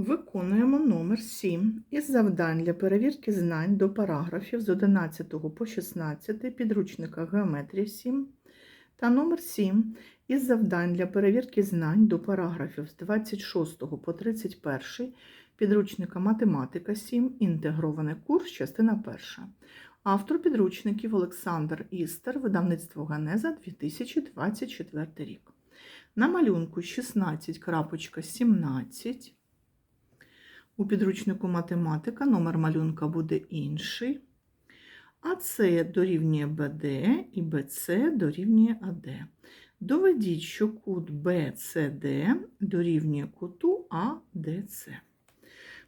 Виконуємо номер 7 із завдань для перевірки знань до параграфів з 11 по 16 підручника Геометрія 7 та номер 7 із завдань для перевірки знань до параграфів з 26 по 31 підручника Математика 7, інтегрований курс, частина 1. Автор підручників Олександр Істер, видавництво Ганеза 2024 рік. На малюнку 16.17. У підручнику математика номер малюнка буде інший. АС дорівнює БД і БЦ дорівнює АД. Доведіть, що кут BCD дорівнює куту АДЦ.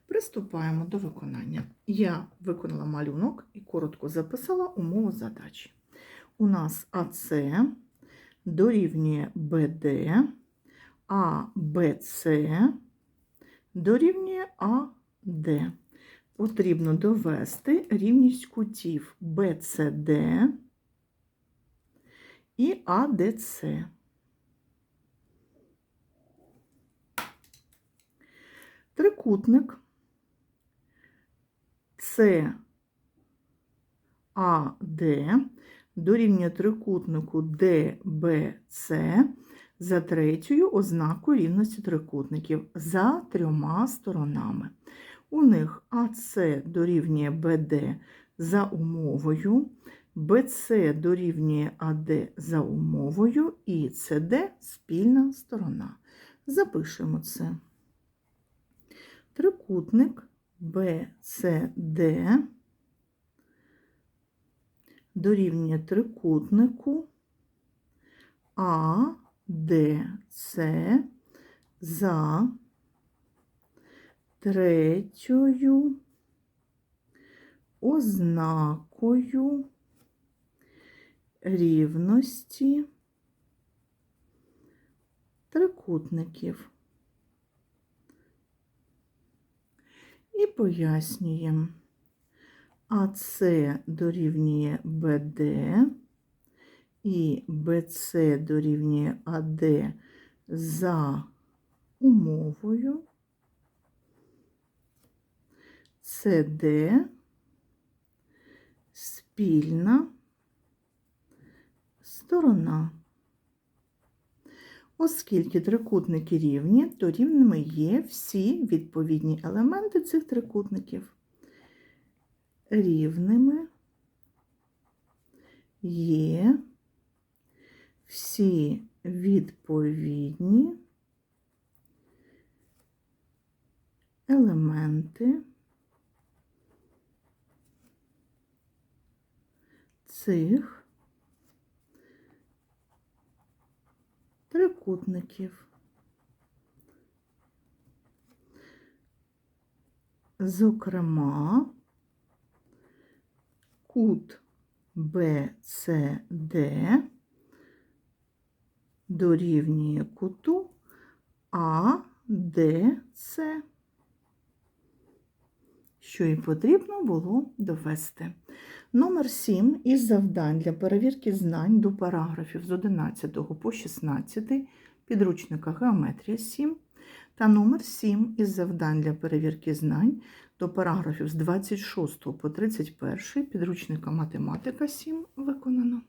Приступаємо до виконання. Я виконала малюнок і коротко записала умову задачі. У нас АС дорівнює БД, а БЦ дорівнює АД. Потрібно довести рівність кутів БЦД і АДЦ. Трикутник САД дорівнює трикутнику ДБЦ за третьою ознакою рівності трикутників за трьома сторонами. У них АС дорівнює БД за умовою, БЦ дорівнює АД за умовою і СД спільна сторона. Запишемо це. Трикутник BCD дорівнює трикутнику АДЦ за третьою ознакою рівності трикутників. І пояснюємо. АС дорівнює БД і БЦ дорівнює АД за умовою. СД спільна сторона. Оскільки трикутники рівні, то рівними є всі відповідні елементи цих трикутників. Рівними є всі відповідні елементи цих трикутників. Зокрема, кут BCD дорівнює куту АДЦ, що і потрібно було довести. Номер 7 із завдань для перевірки знань до параграфів з 11 по 16 підручника Геометрія 7 та номер 7 із завдань для перевірки знань до параграфів з 26 по 31 підручника Математика 7 виконано.